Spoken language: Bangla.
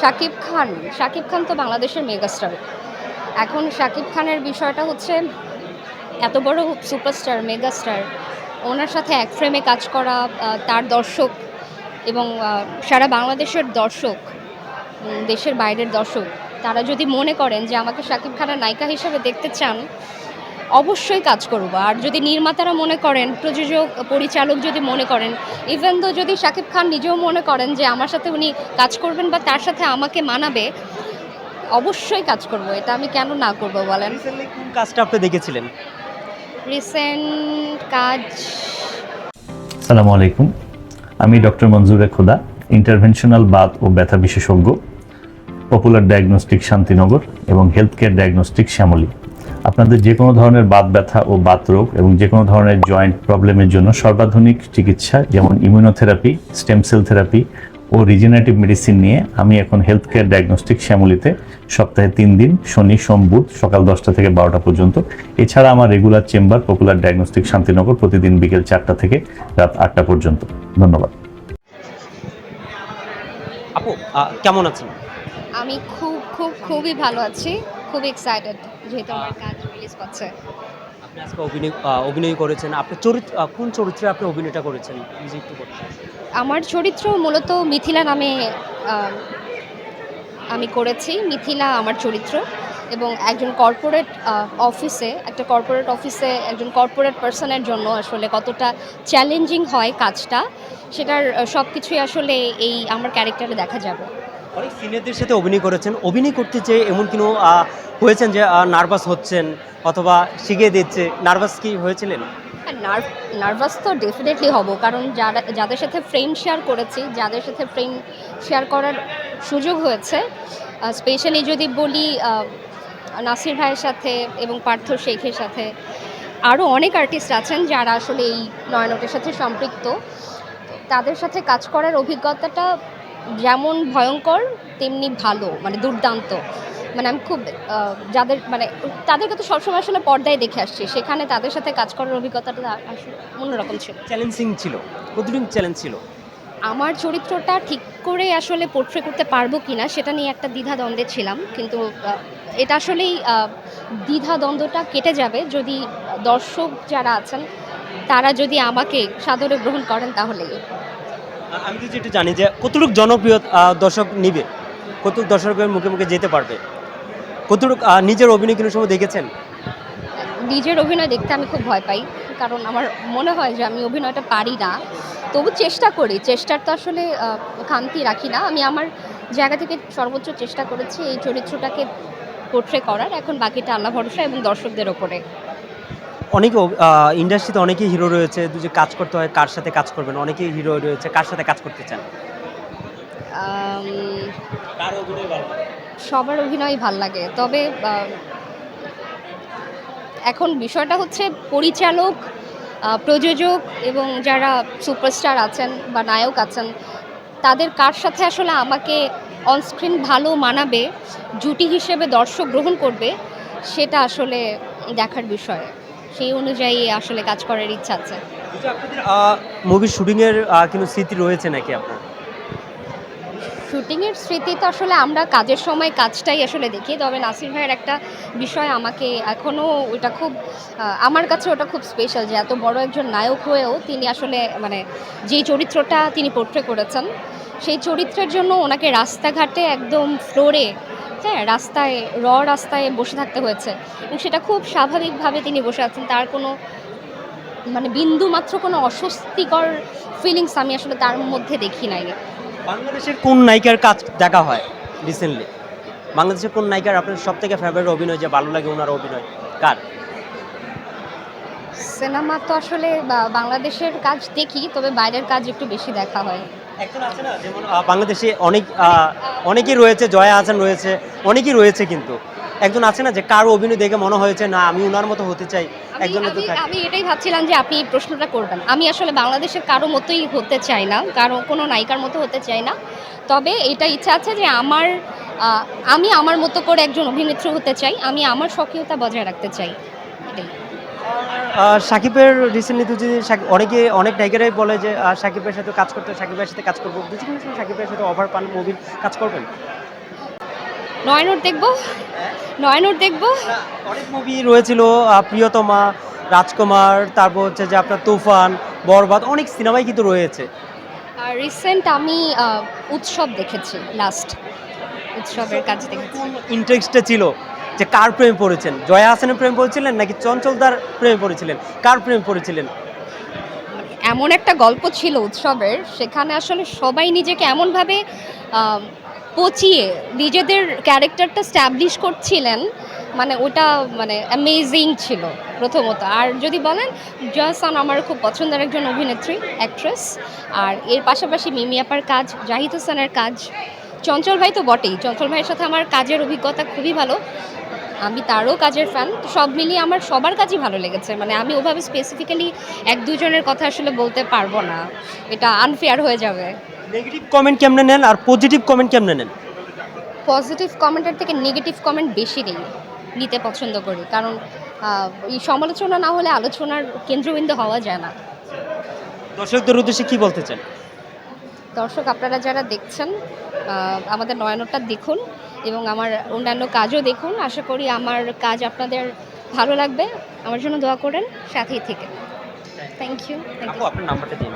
শাকিব খান। শাকিব খান তো বাংলাদেশের মেগাস্টার। এখন শাকিব খানের বিষয়টা হচ্ছে, এত বড় সুপারস্টার, মেগাস্টার, ওনার সাথে এক ফ্রেমে কাজ করা তার দর্শক এবং সারা বাংলাদেশের দর্শক দেশের বাইরের দর্শক, তারা যদি মনে করেন যে আমাকে শাকিব খানের নায়িকা হিসেবে দেখতে চান অবশ্যই কাজ করব। আর যদি নির্মাতারা মনে করেন প্রযোজক পরিচালক যদি মনে করেন ইভেন তো যদি শাকিব খান নিজেও মনে করেন যে আমার সাথে উনি কাজ করবেন বা তার সাথে আমাকে মানাবে অবশ্যই কাজ করব। এটা আমি কেন না করব বলেন? কাজটা আপনি দেখেছিলেন? রিসেন্ট কাজ সালামু আলাইকুম। আমি ডক্টর মঞ্জুরে খোদা ইন্টারভেনশনাল বাত ও ব্যথা বিশেষজ্ঞ পপুলার ডায়াগনস্টিক শান্তিনগর এবং হেলথ কেয়ার ডায়াগনস্টিক শ্যামলী। আপনাদের যে কোনো ধরনের বাত ব্যথা ও বাত রোগ এবং যে কোনো ধরনের জয়েন্ট প্রবলেমের জন্য সর্বাধুনিক চিকিৎসা যেমন ইমিউনোথেরাপি স্টেম সেল থেরাপি ও রিজেনারেটিভ মেডিসিন নিয়ে আমি এখন হেলথ কেয়ার ডায়াগনস্টিক শ্যামলিতে সপ্তাহে তিন দিন শনি সোম বুধ সকাল দশটা থেকে বারোটা পর্যন্ত। এছাড়া আমার regular chamber popular diagnostic Shantinagar প্রতিদিন বিকেল চারটা থেকে রাত আটটা পর্যন্ত। ধন্যবাদ। আপু কেমন আছেন? আমি খুব খুব খুবই ভালো আছি। খুব এক্সাইটেড যেহেতু আমার কাজ। পাচ্ছে। আপনি আজকে অভিনয় অভিনয় করেছেন। আপনি চরিত্র কোন চরিত্রে আপনি অভিনয়টা করেছেন? নিজে একটু আমার চরিত্র মূলত মিথিলা নামে আমি করেছি। মিথিলা আমার চরিত্র এবং একজন কর্পোরেট অফিসে একটা কর্পোরেট অফিসে একজন কর্পোরেট পার্সনের জন্য আসলে কতটা চ্যালেঞ্জিং হয় কাজটা সেটার সব কিছুই আসলে এই আমার ক্যারেক্টারে দেখা যাবে। অনেক সিনিয়রদের সাথে অভিনয় করেছেন। অভিনয় করতে চেয়ে এমন কোনো হয়েছেন যে নার্ভাস হচ্ছেন অথবা শিখিয়ে দিচ্ছে, নার্ভাস কি হয়েছিলেন? নার্ভ, নার্ভাস তো ডেফিনেটলি হব, কারণ যারা, যাদের সাথে ফ্রেম শেয়ার করেছি, যাদের সাথে ফ্রেম শেয়ার করার সুযোগ হয়েছে স্পেশালি যদি বলি নাসির ভাইয়ের সাথে এবং পার্থ শেখের সাথে আরও অনেক আর্টিস্ট আছেন যারা আসলে এই নয়নটের সাথে সম্পৃক্ত। তাদের সাথে কাজ করার অভিজ্ঞতাটা যেমন ভয়ঙ্কর, তেমনি ভালো মানে দুর্দান্ত। মানে আমি খুব যাদের মানে তাদেরকে তো সবসময় আসলে পর্দায় দেখে আসছি। সেখানে তাদের সাথে কাজ করার অভিজ্ঞতাটা আসলে অন্যরকম ছিল। চ্যালেঞ্জিং ছিল? কতদিন চ্যালেঞ্জ ছিল? আমার চরিত্রটা ঠিক করে আসলে পোট্রে করতে পারব কি না সেটা নিয়ে একটা দ্বিধা দ্বন্দ্বে ছিলাম। কিন্তু এটা আসলেই আহ, দ্বিধা দ্বন্দ্বটা কেটে যাবে যদি দর্শক যারা আছেন তারা যদি আমাকে সাদরে গ্রহণ করেন তাহলে। আমি তো যেটা জানি যে কতটুকু জনপ্রিয় দর্শক নিবে? কতটুকু দর্শকের মুখে মুখে যেতে পারবে? কতটুকু নিজের অভিনয় কোনো সময় দেখেছেন? নিজের অভিনয় দেখতে আমি খুব ভয় পাই কারণ আমার মনে হয় যে আমি অভিনয়টা পারি না। তবু চেষ্টা করি চেষ্টার তো আসলে খামতি রাখি না। আমি আমার জায়গা থেকে সর্বোচ্চ চেষ্টা করেছি এই চরিত্রটাকে পোট্রে করার এখন বাকিটা আল্লাহ ভরসা এবং দর্শকদের ওপরে। অনেকে ইন্ডাস্ট্রিতে অনেকেই হিরো রয়েছে যে কাজ করতে হয় কার সাথে কাজ করবেন? অনেকেই হিরো রয়েছে কার সাথে কাজ করতে চান? কার অভিনয় ভালো? সবার অভিনয় ভালো লাগে। তবে এখন বিষয়টা হচ্ছে পরিচালক প্রযোজক এবং যারা সুপারস্টার আছেন বা নায়ক আছেন, তাদের কার সাথে আসলে আমাকে অনস্ক্রিন ভালো মানাবে, জুটি হিসেবে দর্শক গ্রহণ করবে, সেটা আসলে দেখার বিষয়। সেই অনুযায়ী আসলে কাজ করার ইচ্ছা আছে। আপনাদের মুভির শুটিংয়ের কোনো স্মৃতি রয়েছে নাকি আপনার? শুটিংয়ের স্মৃতি তো আসলে আমরা কাজের সময় কাজটাই আসলে দেখি, তবে নাসির ভাইয়ের একটা বিষয় আমাকে এখনও ওটা খুব আমার কাছে ওটা খুব স্পেশাল যে এত বড় একজন নায়ক হয়েও তিনি আসলে মানে যে চরিত্রটা তিনি পোট্রে করেছেন, সেই চরিত্রের জন্য ওনাকে রাস্তাঘাটে একদম ফ্লোরে হ্যাঁ রাস্তায় র রাস্তায় বসে থাকতে হয়েছে এবং সেটা খুব স্বাভাবিকভাবে তিনি বসে আছেন। তার কোনো মানে বিন্দু মাত্র কোনো অস্বস্তিকর ফিলিংস আমি আসলে তার মধ্যে দেখি নাই। বাংলাদেশের কোন নায়িকার কাজ দেখা হয় রিসেন্টলি বাংলাদেশের কোন নায়িকার আপনার সব থেকে ফেভারিট অভিনয় যে ভালো লাগে ওনার অভিনয়? কার? সিনেমা তো আসলে বা- বাংলাদেশের কাজ দেখি তবে বাইরের কাজ একটু বেশি দেখা হয়। এখন আছে না যেমন বাংলাদেশে অনেক অনেকেই রয়েছে জয়া হাসান রয়েছে অনেকেই রয়েছে কিন্তু। একজন আছে না যে কার অভিনয় দেখে মনে হয়েছে না আমি ওনার মতো হতে চাই। তো আমি- এটাই ভাবছিলাম যে আপনি এই প্রশ্নটা করবেন। আমি আসলে বাংলাদেশের কারও মতোই হতে চাই না কারও কোনো নায়িকার মতো হতে চাই না। তবে এটা ইচ্ছা আছে যে আমার আমি আমার মতো করে একজন অভিনেত্রী হতে চাই আমি আমার স্বকীয়তা বজায় রাখতে চাই। এটাই। সাকিবের রিসেন্টলি তো যদি অনেকে অনেক নায়িকারাই বলে যে সাকিবের সাথে কাজ করতে সাকিবের সাথে কাজ করব। সাকিবের সাথে অভার পান মুভির কাজ করবেন? নয়নর দেখব। নয়নর দেখব। অনেক মুভি রয়েছিল প্রিয়তমা রাজকুমার তারপর হচ্ছে যে আপনার তুফান বরবাদ অনেক সিনেমাই কিন্তু রয়েছে। আর রিসেন্ট আমি উৎসব দেখেছি লাস্ট উৎসবের কাজ দেখেছি। ইন্টারেস্টে ছিল? যে কার প্রেম পড়েছেন? জয়া হাসানের প্রেম পড়েছিলেন নাকি চঞ্চলদার প্রেম পড়েছিলেন? কার প্রেম পড়েছিলেন? এমন একটা গল্প ছিল উৎসবের সেখানে আসলে সবাই নিজেকে এমনভাবে পচিয়ে নিজেদের ক্যারেক্টারটা স্ট্যাবলিশ করছিলেন মানে ওটা মানে অ্যামেজিং ছিল প্রথমত। আর যদি বলেন, জয়াসান আমার খুব পছন্দের একজন অভিনেত্রী অ্যাক্ট্রেস আর এর পাশাপাশি মিমি আপার কাজ, জাহিদ হোসেনের কাজ। চঞ্চল ভাই তো বটেই, চঞ্চল ভাইয়ের সাথে আমার কাজের অভিজ্ঞতা খুবই ভালো। আমি তারও কাজের ফ্যান তো সব মিলিয়ে আমার সবার কাজই ভালো লেগেছে। মানে আমি ওভাবে স্পেসিফিক্যালি এক দুজনের কথা আসলে বলতে পারব না। এটা আনফেয়ার হয়ে যাবে। নেগেটিভ কমেন্ট কেমনে নেন আর পজিটিভ কমেন্ট কেমনে নেন? পজিটিভ কমেন্টের থেকে নেগেটিভ কমেন্ট বেশি নেই নিতে পছন্দ করি। কারণ এই সমালোচনা না হলে আলোচনার কেন্দ্রবিন্দু হওয়া যায় না। দর্শকদের উদ্দেশ্যে কি বলতে চান? দর্শক আপনারা যারা দেখছেন আমাদের নয়নটা দেখুন এবং আমার অন্যান্য কাজও দেখুন। আশা করি আমার কাজ আপনাদের ভালো লাগবে। আমার জন্য দোয়া করেন সাথেই থেকে। থ্যাংক ইউ থ্যাংক ইউ আপনার নাম্বারটা দিন।